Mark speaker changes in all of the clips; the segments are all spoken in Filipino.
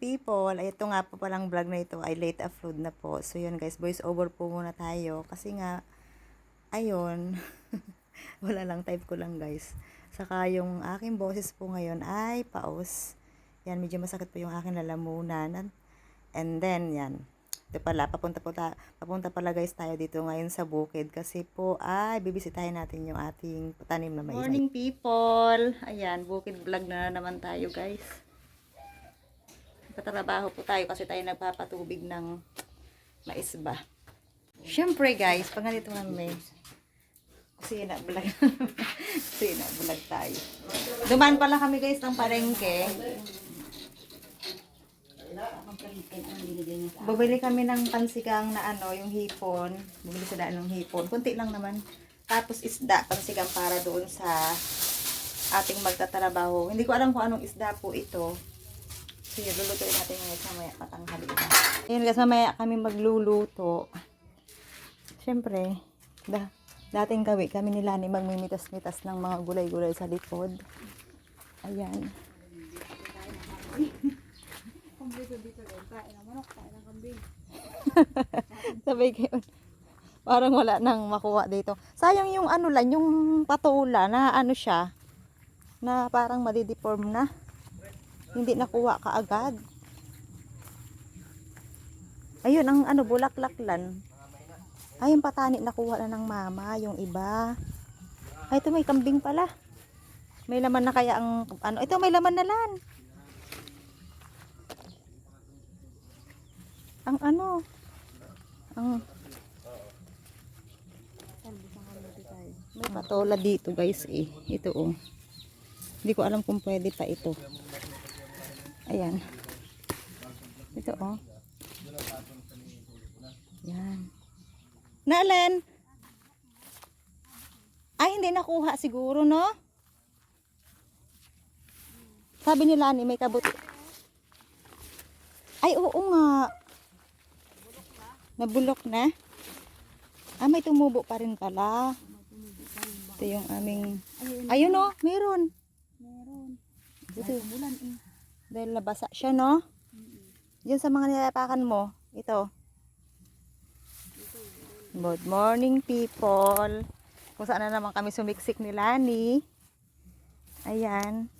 Speaker 1: people, ito nga po palang vlog na ito ay late upload na po. So yun guys, voice over po muna tayo kasi nga ayun, wala lang type ko lang guys. Saka yung aking boses po ngayon ay paos. Yan, medyo masakit po yung aking lalamunan. And then, yan. Ito pala, papunta, po ta, papunta pala guys tayo dito ngayon sa bukid kasi po ay bibisitahin natin yung ating tanim na may Morning people! Ayan, bukid vlog na naman tayo guys. Nagtatrabaho po tayo kasi tayo nagpapatubig ng mais ba. Siyempre guys, pag ganito kami, kusina vlog. kusina vlog tayo. Duman pala kami guys ng palengke. Bumili kami ng pansigang na ano, yung hipon. Bumili sila ng hipon. Kunti lang naman. Tapos isda, pansigang para doon sa ating magtatrabaho. Hindi ko alam kung anong isda po ito. So yun, lulutuin natin ngayon mamaya patanghali na. Ayun guys, mamaya kami magluluto. Siyempre, da, dating gawi kami nila ni magmimitas-mitas ng mga gulay-gulay sa likod. Ayan. Sabay kayo. Parang wala nang makuha dito. Sayang yung ano lang, yung patula na ano siya, na parang madideform na. Hindi nakuha kaagad. Ayun, ang ano, bulaklak lan. Ay, yung patani nakuha na ng mama, yung iba. Ay, ito may kambing pala. May laman na kaya ang, ano, ito may laman na lan. Ang ano, ang, may patola dito guys eh. Ito oh. Hindi ko alam kung pwede pa ito. Ayan. Ito oh. Yan. Naalan? Ay, hindi nakuha siguro, no? Sabi ni Lani, may kabuti. Ay, oo nga. Nabulok na? Ah, may tumubo pa rin pala. Ito yung aming... Ayun, no? Meron.
Speaker 2: Meron.
Speaker 1: Ito.
Speaker 2: Bulan eh.
Speaker 1: Dahil nabasa siya, no? Diyan sa mga nilapakan mo. Ito. Good morning, people. Kung saan na naman kami sumiksik ni Lani. Ayan.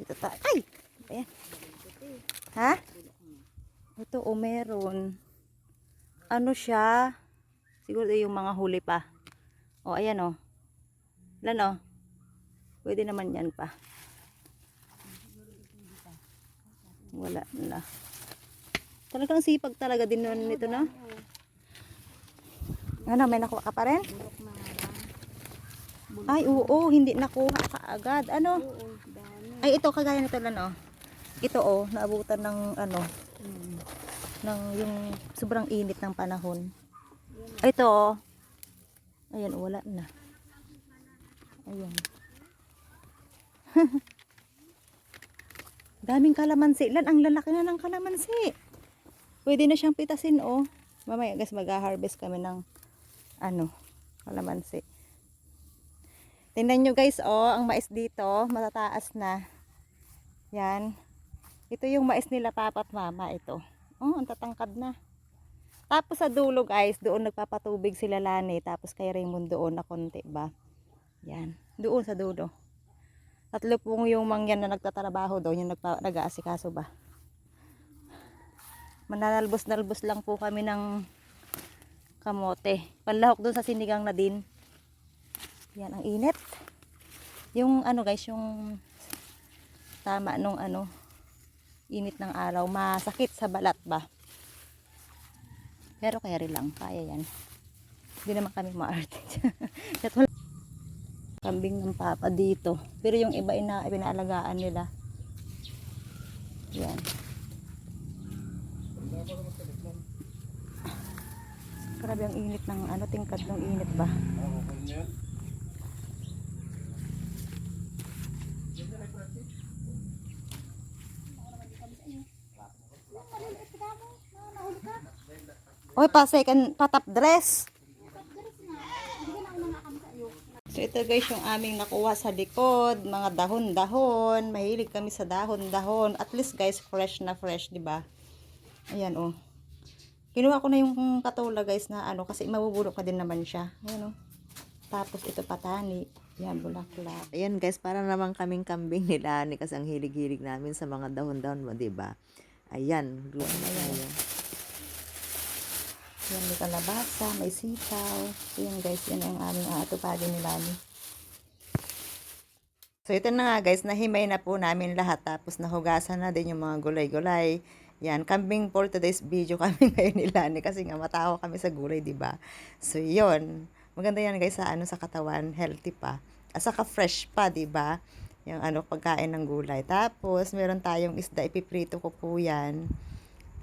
Speaker 1: Dito tayo. Ay! Ayan. Ha? Ito, o meron. Ano siya? Siguro yung mga huli pa. O, ayan o. Lan o. Pwede naman yan pa. Wala na. Talagang sipag talaga din nun nito na. Ano, may nakuha ka pa rin? Ay, oo, hindi nakuha ka agad. Ano? Ay, ito, kagaya nito lang, oh. Ito, oh, naabutan ng, ano, ng yung sobrang init ng panahon. Ito, oh. Ayan, wala na. Ayan. Daming kalamansi. Lan, ang lalaki na ng kalamansi. Pwede na siyang pitasin, oh. Mamaya, guys, mag-harvest kami ng, ano, kalamansi. Tingnan nyo, guys, oh, ang mais dito, matataas na. Yan. Ito yung mais nila papa at mama, ito. Oh, ang tatangkad na. Tapos sa dulo, guys, doon nagpapatubig sila Lani, tapos kay Raymond doon na konti ba. Yan. Doon sa dulo. Tatlo pong yung mangyan na nagtatrabaho doon, yung nag-aasikaso ba. Mananalbos-nalbos lang po kami ng kamote. Panlahok doon sa sinigang na din. Yan, ang init. Yung ano guys, yung tama nung ano, init ng araw, masakit sa balat ba. Pero kaya rin lang, kaya yan. Hindi naman kami maarte. Kambing ng papa dito. Pero yung iba ina pinaalagaan nila. Yan. Grabe ang init ng ano, tingkad ng init ba? Oy, pa second, pa top dress.
Speaker 3: So ito guys yung aming nakuha sa likod, mga dahon-dahon. Mahilig kami sa dahon-dahon. At least guys, fresh na fresh, 'di ba? Ayan oh. Kinuha ko na yung katula guys na ano kasi mabubulok na din naman siya. Ayan oh. Tapos ito patani. Yan, bulaklak.
Speaker 4: Ayan guys, para naman kaming kambing nila ni kasi ang hilig-hilig namin sa mga dahon-dahon mo, 'di ba? Ayan, luto na yan.
Speaker 3: Yan, may kalabasa, may sitaw. So, yan guys, yan ang aming aatupagin ni. So, ito na nga guys, nahimay na po namin lahat. Tapos, nahugasan na din yung mga gulay-gulay. Yan, kambing for today's video kami ngayon ni kasi nga matawa kami sa gulay, di ba? So, yun. Maganda yan guys sa ano sa katawan, healthy pa. At saka fresh pa, di ba? Yung ano, pagkain ng gulay. Tapos, meron tayong isda, ipiprito ko po yan.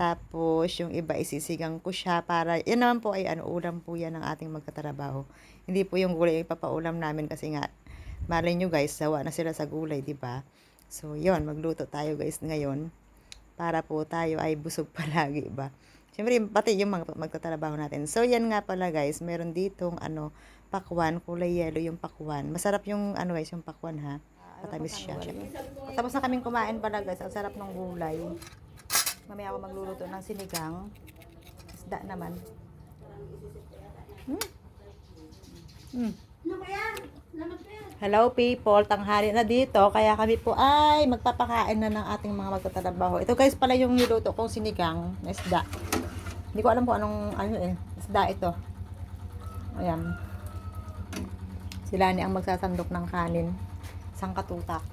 Speaker 3: Tapos, yung iba isisigang ko siya para, yan naman po ay ano, ulam po yan ng ating magkatrabaho. Hindi po yung gulay yung ipapaulam namin kasi nga, malay nyo guys, sawa na sila sa gulay, di ba? So, yon magluto tayo guys ngayon para po tayo ay busog palagi ba. Siyempre, pati yung mga magtatrabaho natin. So, yan nga pala guys, meron ditong ano, pakwan, kulay yellow yung pakwan. Masarap yung ano guys, yung pakwan ha. Matamis siya. Tapos na kaming kumain pala guys, ang sarap ng gulay. Mamaya ako magluluto ng sinigang. Isda naman. Hmm. Hmm. Hello people, tanghali na dito. Kaya kami po ay magpapakain na ng ating mga magtatrabaho. Ito guys pala yung niluto kong sinigang na isda. Hindi ko alam kung anong ano eh. Isda ito. Ayan. Sila ni ang magsasandok ng kanin. Isang katutak.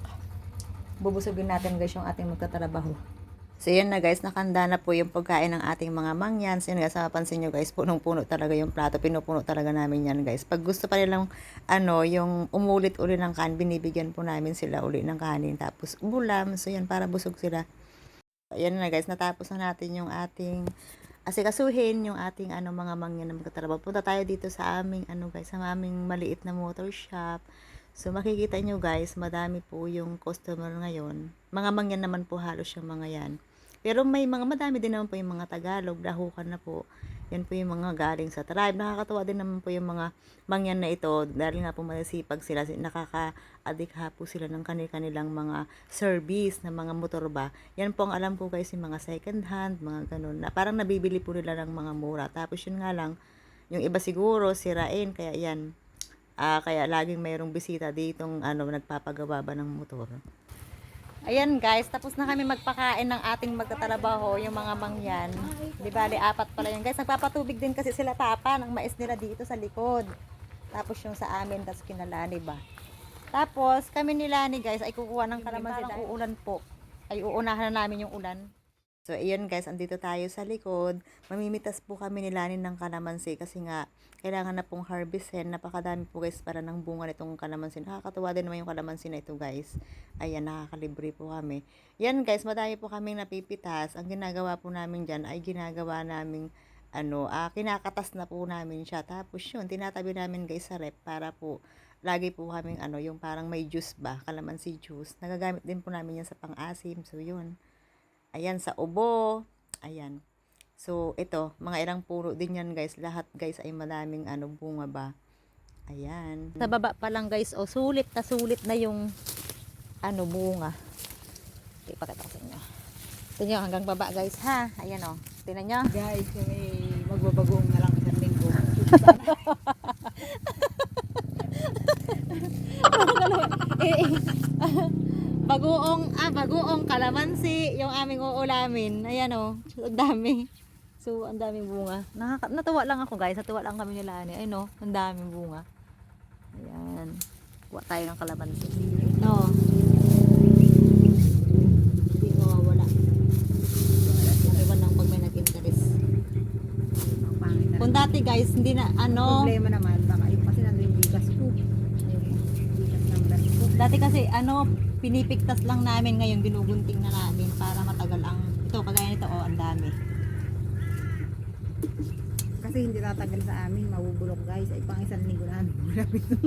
Speaker 3: Bubusugin natin guys yung ating magtatrabaho. So, yan na guys, nakanda na po yung pagkain ng ating mga mangyans. Yun guys, mapansin nyo guys, punong-puno talaga yung plato. Pinupuno talaga namin yan guys. Pag gusto pa nilang, ano, yung umulit-uli ng kanin, binibigyan po namin sila uli ng kanin. Tapos, ulam. So, yan, para busog sila. Yan na guys, natapos na natin yung ating asikasuhin yung ating ano mga mangyan na magtatrabaho. Punta tayo dito sa aming ano guys, sa aming maliit na motor shop. So makikita nyo guys, madami po yung customer ngayon. Mga mangyan naman po halos yung mga yan. Pero may mga madami din naman po yung mga Tagalog, dahukan na po. Yan po yung mga galing sa tribe. Nakakatuwa din naman po yung mga mangyan na ito dahil nga po masipag sila, nakaka-adikha po sila ng kanilang mga service na mga motor ba. Yan po ang alam ko guys yung mga second hand, mga ganun. Na parang nabibili po nila ng mga mura. Tapos yun nga lang, yung iba siguro sirain kaya yan. Ah, kaya laging mayroong bisita ditong ano nagpapagawa ba ng motor. Ayan guys, tapos na kami magpakain ng ating magtatrabaho, yung mga mangyan. Di bali, apat pala yun guys. Nagpapatubig din kasi sila papa ng mais nila dito sa likod. Tapos yung sa amin, tapos kinalani ba. Tapos kami nila ni guys ay kukuha ng kalamansi dahil uulan po. Ay uunahan na namin yung ulan. So ayun guys, andito tayo sa likod. Mamimitas po kami nilanin ng kalamansi kasi nga kailangan na pong harvestin. Napakadami po guys para ng bunga nitong kalamansi. Nakakatuwa din naman yung kalamansi na ito guys. Ayan, nakakalibre po kami. Yan guys, madami po kaming napipitas. Ang ginagawa po namin dyan ay ginagawa namin ano, ah, kinakatas na po namin siya. Tapos yun, tinatabi namin guys sa rep para po lagi po kaming ano, yung parang may juice ba, kalamansi juice. Nagagamit din po namin yan sa pang-asim. So yun. Ayan, sa ubo. Ayan. So, ito, mga ilang puno din yan guys. Lahat guys ay madaming ano, bunga ba. Ayan. Sa baba pa lang guys, oh, sulit na sulit na yung ano, bunga. Okay, pakita ko sa inyo. Ito nyo, hanggang baba guys ha. Ayan oh. Tingnan nyo.
Speaker 2: Guys, kami magbabagoong na lang isang linggo.
Speaker 3: bagoong, ah, bagoong kalamansi, yung aming uulamin. Ayan oh, ang dami. So, ang daming bunga. Nakaka natuwa lang ako guys, natuwa lang kami nila ani. Ayun oh, ang daming bunga. Ayan. Kuha tayo ng kalamansi. No. Hindi mawawala. Iwan lang pag may nag-interest. Kung dati guys, hindi na ano,
Speaker 2: Problema naman, baka yung kasi nandun yung bigas ko.
Speaker 3: dati kasi ano, pinipiktas lang namin ngayon, ginugunting na namin para matagal ang, ito, kagaya nito, oh, ang dami.
Speaker 2: Kasi hindi tatagal sa amin, mabubulok guys. Ay pang isang linggo na bulak ito.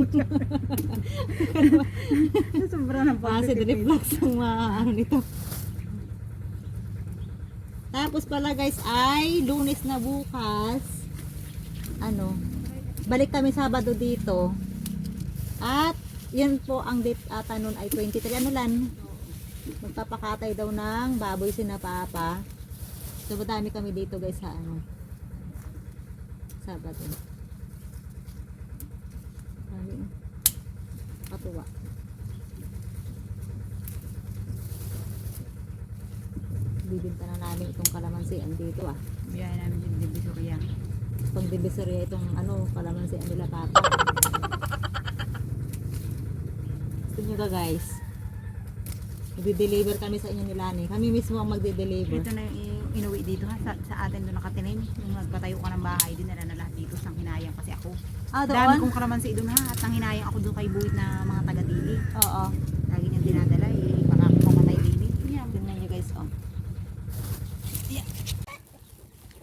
Speaker 2: Sobra ng
Speaker 3: Acid reflux ang mga ano nito. Tapos pala guys ay lunes na bukas. Ano? Balik kami Sabado dito.
Speaker 1: At yun po ang date ata nun ay 23 ano lan? Magpapakatay daw ng baboy si na papa. So madami kami dito guys sa ano. Sabado. Dami. Katuwa. Bibinta na namin itong kalamansi ang dito ah.
Speaker 2: Biyaya namin yung divisoria.
Speaker 1: pang divisoria itong ano, kalamansi ang nila papa. Gusto nyo ka guys? Magde-deliver kami sa inyo ni Lani. Kami mismo ang magde-deliver.
Speaker 2: Ito na yung inuwi dito ha, sa, sa atin doon nakatinim. Yung nagpatayo ka ng bahay, dinala na lahat dito sa hinayang kasi ako.
Speaker 1: Ah,
Speaker 2: Dami
Speaker 1: doon?
Speaker 2: kong kalamansi doon ha, at nang hinayang ako doon kay buwit na mga taga-dili.
Speaker 1: Oo.
Speaker 2: Lagi niyang dinadala, eh, baka ako mamatay dili. Yan.
Speaker 1: Tingnan nyo guys, oh.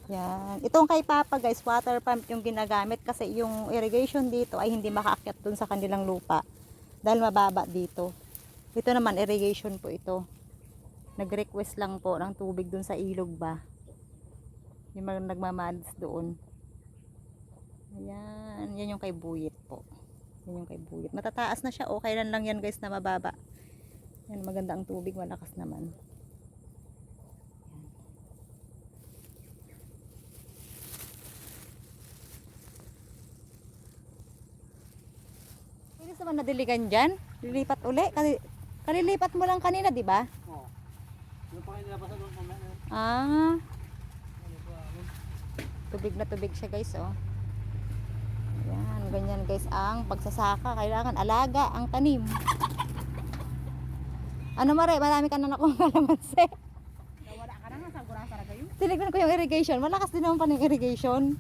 Speaker 1: Yan. Itong kay Papa guys, water pump yung ginagamit kasi yung irrigation dito ay hindi makaakyat dun sa kanilang lupa. Dahil mababa dito. Ito naman, irrigation po ito. Nag-request lang po ng tubig dun sa ilog ba. Yung mga nagmamads doon. Ayan. Yan yung kay Buyit po. Yan yung kay Buyit. Matataas na siya. Okay lang lang yan guys na mababa. Yan, maganda ang tubig. Malakas naman. Pwede naman nadiligan dyan. Lilipat uli. Kali, kalilipat mo lang kanina, di ba?
Speaker 5: Oo. Yung pa kayo nilapasan doon mamaya na.
Speaker 1: Ah. Tubig na tubig siya guys, oh. Ayan, ganyan guys ang pagsasaka. Kailangan alaga ang tanim. Ano mare, marami ka na nakuha kalamansi.
Speaker 2: Wala ka na nga, sa gurasa na kayo.
Speaker 1: Tinignan ko yung irrigation. Malakas din naman pa ng irrigation.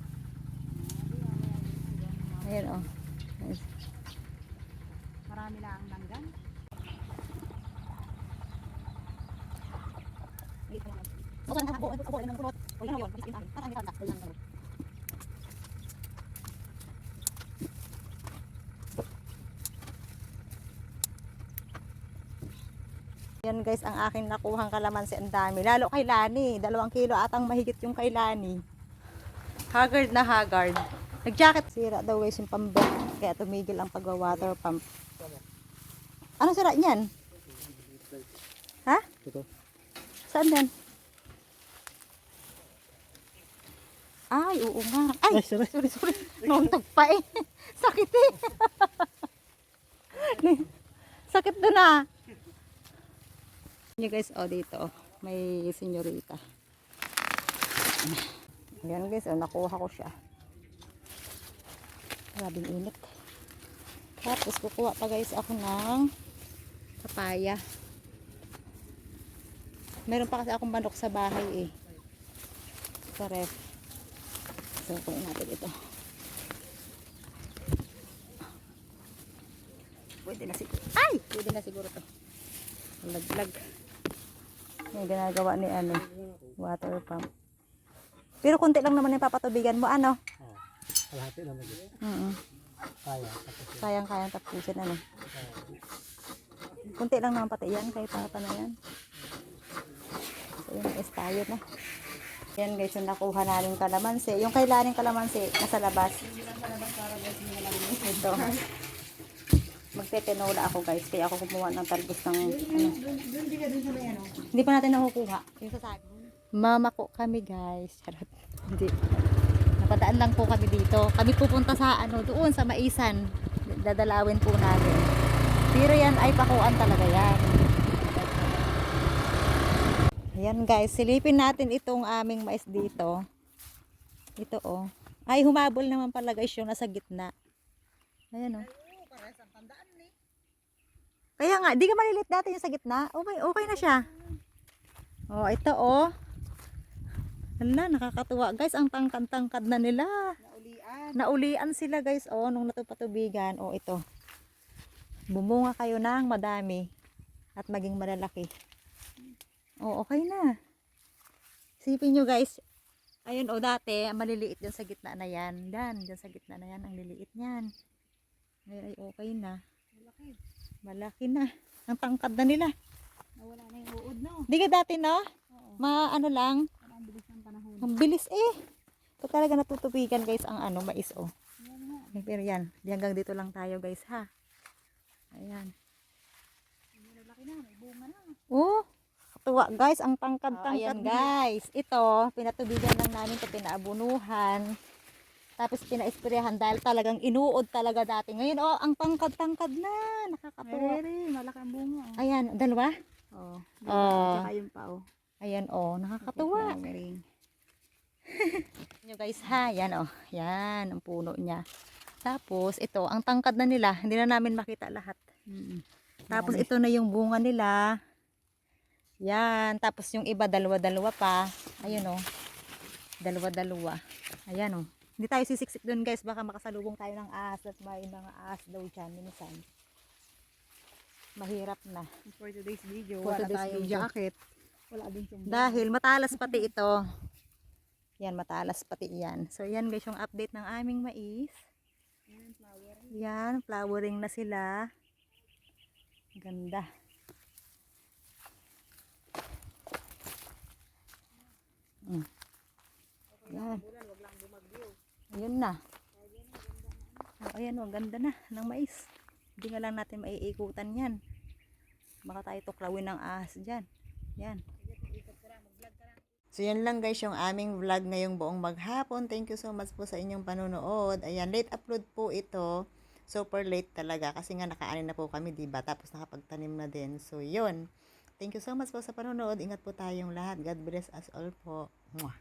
Speaker 1: Ayan, oh. Nice.
Speaker 2: Marami lang ang langgan.
Speaker 1: Yan guys, ang aking nakuhang kalamansi ang dami. Lalo kay Lani. Dalawang kilo atang mahigit yung kay Lani. Haggard na haggard. Nag-jacket. Sira daw guys yung pambet. Kaya tumigil ang pagwa-water pump. Ano sira niyan? Ha?
Speaker 5: Ito.
Speaker 1: Saan yan? Ay, oo nga. Ay,
Speaker 5: Ay, sorry.
Speaker 1: sorry, sorry. Nauntog pa eh. Sakit eh. Sakit doon ah. Nyo guys, oh dito, oh, may senyorita. Ayan guys, oh, nakuha ko siya. Grabing init. Tapos kukuha pa guys ako ng papaya. Meron pa kasi akong manok sa bahay eh. Sa ref. So, kunin natin ito. Pwede na siguro. Ay! Pwede na siguro to. Laglag. Yung ginagawa ni ano, water pump. Pero konti lang naman yung papatubigan mo, ano?
Speaker 5: Kalahati naman yun.
Speaker 1: Mm
Speaker 5: Kaya. Tapos
Speaker 1: Kayang-kayang tapusin, ano? Kunti lang naman pati yan, kay papa na yan. So, yun, is tayo na. Yan guys, yung nakuha namin kalamansi. Yung kailaning kalamansi, nasa labas. Ito. Magtetenola ako guys, kaya ako kumuha ng talbos ng ano.
Speaker 2: Ano.
Speaker 1: Hindi pa natin nakukuha. Yung sa saging. Mama ko kami guys. Charot. Hindi. Napadaan lang po kami dito. Kami pupunta sa ano doon sa Maisan. Dadalawin po namin. Pero yan ay pakuan talaga yan. Ayan guys, silipin natin itong aming mais dito. Ito oh. Ay humabol naman pala guys yung nasa gitna. Ayan oh. Kaya nga, di ka malilit dati yung sa gitna. Okay, okay na siya. Oh, ito oh. Hala, nakakatuwa guys. Ang tangkad-tangkad na nila.
Speaker 2: Naulian.
Speaker 1: Naulian sila guys oh, nung natupatubigan. Oh, ito. Bumunga kayo ng madami at maging malalaki. Oh, okay na. Isipin nyo guys. Ayun oh, dati, maliliit dyan sa gitna na yan. Dan, dyan sa gitna na yan, ang liliit niyan. Ngayon ay okay na.
Speaker 2: Malaki.
Speaker 1: Malaki na. Ang tangkad na nila.
Speaker 2: Nawala na yung uod no.
Speaker 1: Di ka dati no?
Speaker 2: Oo.
Speaker 1: Ma ano lang,
Speaker 2: Parang bilis.
Speaker 1: Ang bilis eh. Ito talaga natutubigan guys ang ano, mais oh.
Speaker 2: Yan.
Speaker 1: Pero yan, hanggang dito lang tayo guys ha. Ayan.
Speaker 2: Laki na, may bunga na.
Speaker 1: Oh, katuwa guys, ang tangkad-tangkad
Speaker 2: Oh, ayan,
Speaker 1: guys. Ito, pinatubigan lang namin ito, pinaabunuhan. Tapos pinaesprehan dahil talagang inuod talaga dati. Ngayon, oh, ang tangkad-tangkad na. Nakakatuwa.
Speaker 2: Ay, malaki ang bunga. oh.
Speaker 1: Ayan, dalawa.
Speaker 2: Oh,
Speaker 1: Oh.
Speaker 2: Tsaka yung pa, oh.
Speaker 1: Ayan, oh, nakakatuwa.
Speaker 2: Flowering.
Speaker 1: nyo guys ha, yan oh, yan ang puno niya. Tapos ito, ang tangkad na nila, hindi na namin makita lahat.
Speaker 2: Mm.
Speaker 1: Tapos ito na yung bunga nila. Yan, tapos yung iba dalawa-dalawa pa. Ayun oh. Dalawa-dalawa. Ayan oh. Hindi tayo sisiksik doon guys, baka makasalubong tayo ng ahas at may mga ahas daw dyan minsan. Mahirap na.
Speaker 2: For today's video,
Speaker 1: For
Speaker 2: wala
Speaker 1: today's
Speaker 2: tayong
Speaker 1: video.
Speaker 2: jacket. Wala din
Speaker 1: Dahil matalas pati ito. Yan, matalas pati yan. So, yan guys yung update ng aming mais. Yan, flowering na sila. Ganda. Mm. Yan. Ayun na. Oh, ayan, oh, ganda na ng mais. Hindi nga lang natin maiikutan yan. Baka tayo tuklawin ng ahas dyan. Yan.
Speaker 3: So, yan lang guys yung aming vlog ngayong buong maghapon. Thank you so much po sa inyong panonood. Ayan, late upload po ito. Super late talaga kasi nga nakaanin na po kami, 'di ba? Tapos nakapagtanim na din. So, yun. Thank you so much po sa panonood. Ingat po tayong lahat. God bless us all po. Mwah.